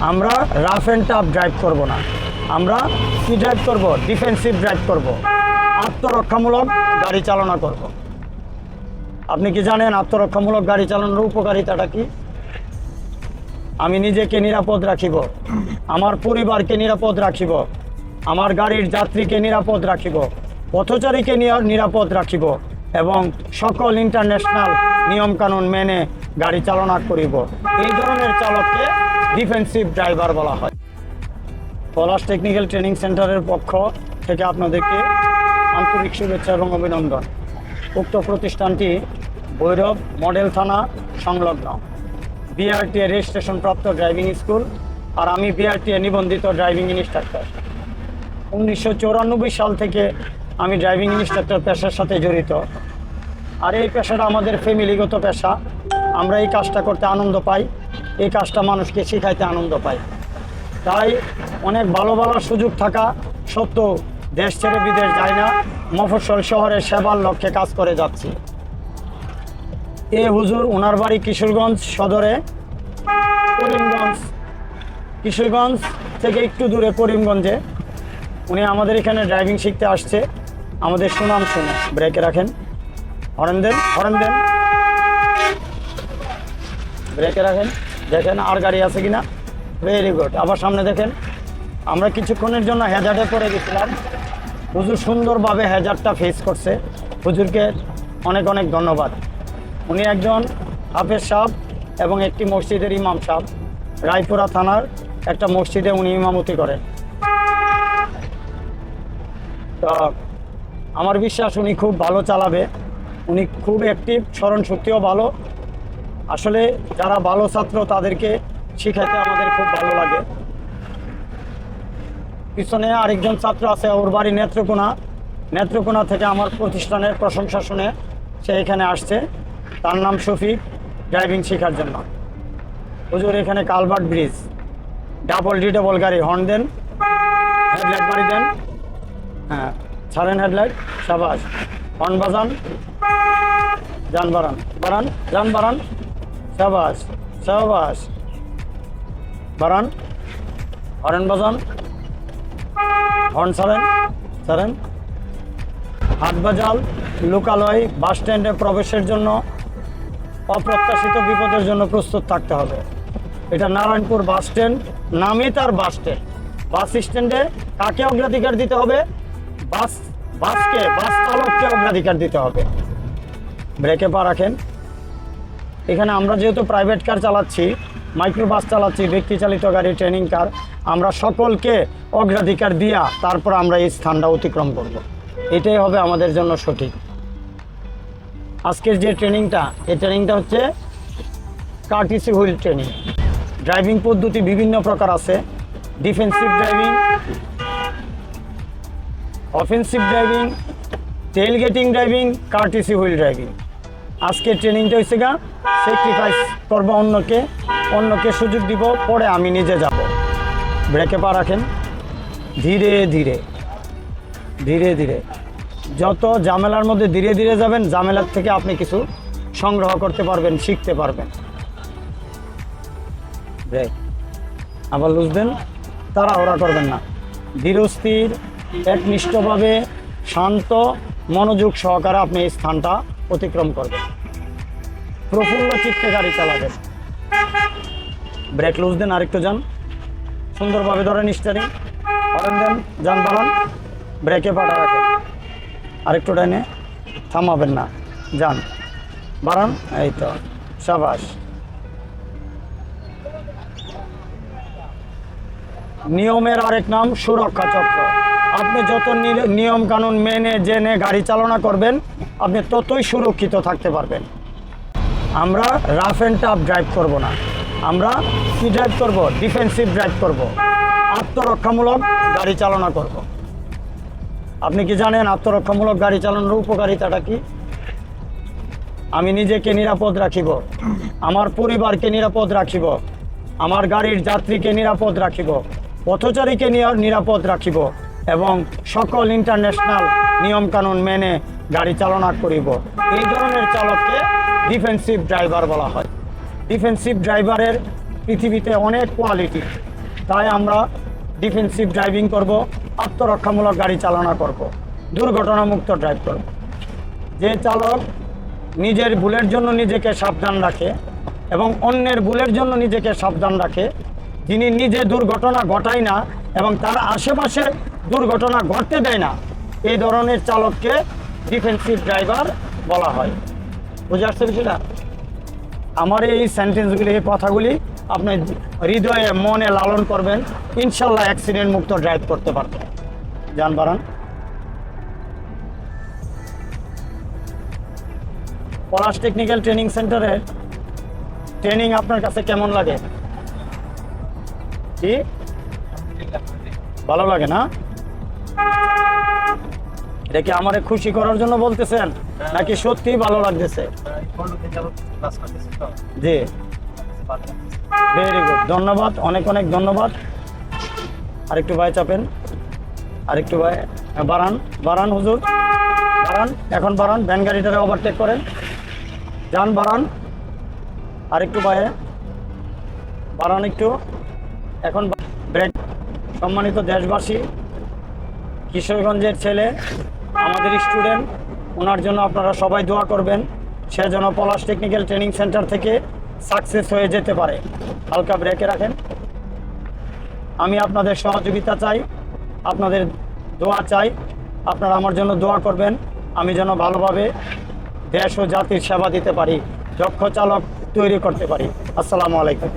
আমরা rough and tough drive করব না। আমরা কি ড্রাইভ করব? ডিফেন্সিভ ড্রাইভ করব। আত্মরক্ষামূলক গাড়ি চালনা করব। আপনি কি জানেন আত্মরক্ষামূলক গাড়ি চালানোর উপকারিতাটা কি? আমি নিজেকে নিরাপদ রাখিব। আমার পরিবারকে নিরাপদ রাখিব। আমার গাড়ির যাত্রীকে নিরাপদ রাখিব। পথচারীকে নিরাপদ রাখিব এবং সকল ইন্টারন্যাশনাল নিয়মকানুন মেনে গাড়ি চালনা করিব। এই ধরনের চালককে ডিফেন্সিভ ড্রাইভার বলা হয়। পলাশ টেকনিক্যাল ট্রেনিং সেন্টারের পক্ষ থেকে আপনাদেরকে আন্তরিক শুভেচ্ছা এবং অভিনন্দন। উক্ত প্রতিষ্ঠানটি ভৈরব মডেল থানা সংলগ্ন। বিআরটিএ রেজিস্ট্রেশন প্রাপ্ত ড্রাইভিং স্কুল আর আমি বিআরটিএ নিবন্ধিত ড্রাইভিং ইনস্ট্রাক্টর উনিশশো চৌরানব্বই সাল থেকে আমি ড্রাইভিং ইনস্ট্রাক্টর পেশার সাথে জড়িত। আর এই পেশাটা আমাদের ফ্যামিলিগত পেশা। আমরা এই কাজটা করতে আনন্দ পাই। এই কাজটা মানুষকে শেখাইতে আনন্দ পায়। তাই অনেক ভালো ভালো সুযোগ থাকা সত্ত্বেও দেশ ছেড়ে বিদেশ যায় না, মফস্বল শহরে সেবার লক্ষ্যে কাজ করে যাচ্ছি। এ হুজুর ওনার বাড়ি কিশোরগঞ্জ সদরে, করিমগঞ্জ। কিশোরগঞ্জ থেকে একটু দূরে করিমগঞ্জে। উনি আমাদের এখানে ড্রাইভিং শিখতে আসছে। আমাদের সুনাম শুনে ব্রেকে রাখেন। হরেন দেন হরেন দেন। ব্রেকে রাখেন। দেখেন আর গাড়ি আছে কিনা? ভেরি গুড আবার সামনে দেখেন, আমরা কিছুক্ষণের জন্য হ্যাজার্ডে পড়ে গেছিলাম। হুজুর সুন্দরভাবে হ্যাজার্ডটা ফেস করছে। হুজুরকে অনেক অনেক ধন্যবাদ। উনি একজন হাফেজ সাহ এবং একটি মসজিদের ইমাম সাহ রায়পুরা থানার একটা মসজিদে উনি ইমামতি করেন। তো আমার বিশ্বাস উনি খুব ভালো চালাবে। উনি খুব অ্যাক্টিভ স্মরণ শক্তিও ভালো। আসলে যারা ভালো ছাত্র, তাদেরকে শিখাতে আমাদের খুব ভালো লাগে। পিছনে আরেকজন ছাত্র আছে, ওর বাড়ি নেত্রকোনা। নেত্রকোনা থেকে আমার প্রতিষ্ঠানের প্রশংসা শুনে সে এখানে আসছে। তার নাম শফিক, ড্রাইভিং শেখার জন্য। হুজুর, এখানে culvert bridge. Double D double গাড়ি হর্ন দেন। হেডলাইট বাড়ি দেন। হ্যাঁ ছাড়েন হেডলাইট। সাবাস। হর্ন বাজান। যান বাড়ান। বাড়ান, যান বাড়ান। সাবাস সাবাস। বাড়ান হরেন বাজান। হর্ন ছাড়েন ছাড়েন হাট বাজাল, লোকালয় বাস স্ট্যান্ডে প্রবেশের জন্য অপ্রত্যাশিত বিপদের জন্য প্রস্তুত থাকতে হবে। এটা নারায়ণপুর বাস স্ট্যান্ড, নামে তার বাস স্ট্যান্ড। বাস স্ট্যান্ডে কাকে অগ্রাধিকার দিতে হবে? বাস, বাসকে, বাস চালককে অগ্রাধিকার দিতে হবে। ব্রেকে পা রাখেন। এখানে আমরা যেহেতু প্রাইভেট কার চালাচ্ছি মাইক্রো বাস চালাচ্ছি ব্যক্তি চালিত গাড়ি ট্রেনিং কার আমরা সকলকে অগ্রাধিকার দিয়া তারপর আমরা এই স্থানটা অতিক্রম করব। এটাই হবে আমাদের জন্য সঠিক। আজকের যে ট্রেনিংটা এই ট্রেনিংটা হচ্ছে কার্টিসি হুইল ট্রেনিং ড্রাইভিং পদ্ধতি বিভিন্ন প্রকার আছে। Defensive driving offensive driving tailgating driving courtesy wheel driving আজকের ট্রেনিংটা হচ্ছে গা স্যাক্রিফাইস করব অন্যকে অন্যকে সুযোগ দিব, পরে আমি নিজে যাব। ব্রেকে পা রাখেন। ধীরে ধীরে ধীরে ধীরে। যত ঝামেলার মধ্যে ধীরে ধীরে যাবেন, ঝামেলার থেকে আপনি কিছু সংগ্রহ করতে পারবেন, শিখতে পারবেন। ব্রেক আবার লুজ দেন, তাড়াহুড়া করবেন না। ধীরস্থির একনিষ্ঠভাবে, শান্ত, মনোযোগ সহকারে আপনি এই স্থানটা অতিক্রম করবেন প্রফুল্ল চিত্তে গাড়ি চালাবেন। ব্রেক লুজ দেন, আরেকটু যান। সুন্দরভাবে ধরেন স্টারিং হরেন দেন, যান বাড়ান ব্রেকে পাঠা রাখেন। আরেকটু ডাইনে থামাবেন না। যান। বাড়ান। এই তো। সাবাস। নিয়মের আরেক নাম সুরক্ষা চক্র। আপনি যত নিয়ম কানুন মেনে, জেনে গাড়ি চালনা করবেন, আপনি ততই সুরক্ষিত থাকতে পারবেন। আমরা রাফ অ্যান্ড টাফ ড্রাইভ করব না। আমরা কি ড্রাইভ করব? ডিফেন্সিভ ড্রাইভ করব। আত্মরক্ষামূলক গাড়ি চালনা করব। আপনি কি জানেন আত্মরক্ষামূলক গাড়ি চালানোর উপকারিতাটা কি? আমি নিজেকে নিরাপদ রাখিব। আমার পরিবারকে নিরাপদ রাখিব। আমার গাড়ির যাত্রীকে নিরাপদ রাখিব। পথচারীকে নিরাপদ রাখিব। এবং সকল ইন্টারন্যাশনাল নিয়মকানুন মেনে গাড়ি চালনা করিব। এই ধরনের চালককে ডিফেন্সিভ ড্রাইভার বলা হয়। ডিফেন্সিভ ড্রাইভারের পৃথিবীতে অনেক কোয়ালিটি তাই আমরা ডিফেন্সিভ ড্রাইভিং করব, আত্মরক্ষামূলক গাড়ি চালনা করব, দুর্ঘটনামুক্ত ড্রাইভ করব। যে চালক নিজের ভুলের জন্য নিজেকে সাবধান রাখে এবং অন্যের ভুলের জন্য নিজেকে সাবধান রাখে, যিনি নিজে দুর্ঘটনা ঘটায় না এবং তার আশেপাশে দুর্ঘটনা ঘটতে দেয় না। এই ধরনের চালককে ডিফেন্সিভ ড্রাইভার বলা হয়। বুঝে আসছে বিষয়টা? আমার এই সেন্টেন্সগুলি এই কথাগুলি আপনি হৃদয়ে, মনে লালন করবেন। ইনশাল্লাহ অ্যাক্সিডেন্ট মুক্ত ড্রাইভ করতে পারবেন যান, বাড়ান। পলাশ টেকনিক্যাল ট্রেনিং সেন্টারে ট্রেনিং আপনার কাছে কেমন লাগে? কি? ভালো লাগে না? এটা কি আমারে খুশি করার জন্য বলতেছেন? নাকি সত্যি ভালো লাগতেছে? জি। ভেরি গুড ধন্যবাদ, অনেক অনেক ধন্যবাদ। আরেকটু ভাই চাপেন। আরেকটু ভাই বাড়ান বাড়ান হুজুর। বাড়ান, এখন বাড়ান, ভ্যান গাড়িটারে ওভারটেক করেন। যান, বাড়ান। আরেকটু ভাই, বাড়ান একটু। এখন ব্রেক সম্মানিত দেশবাসী কিশোরগঞ্জের ছেলে, আমাদের স্টুডেন্ট ওনার জন্য আপনারা সবাই দোয়া করবেন, সে যেন পলাশ টেকনিক্যাল ট্রেনিং সেন্টার থেকে সাকসেস হয়ে যেতে পারে। হালকা ব্রেকে রাখেন। আমি আপনাদের সহযোগিতা চাই, আপনাদের দোয়া চাই, আপনারা আমার জন্য দোয়া করবেন, আমি যেন ভালোভাবে দেশ ও জাতির সেবা দিতে পারি, দক্ষ চালক তৈরি করতে পারি। আসসালামু আলাইকুম।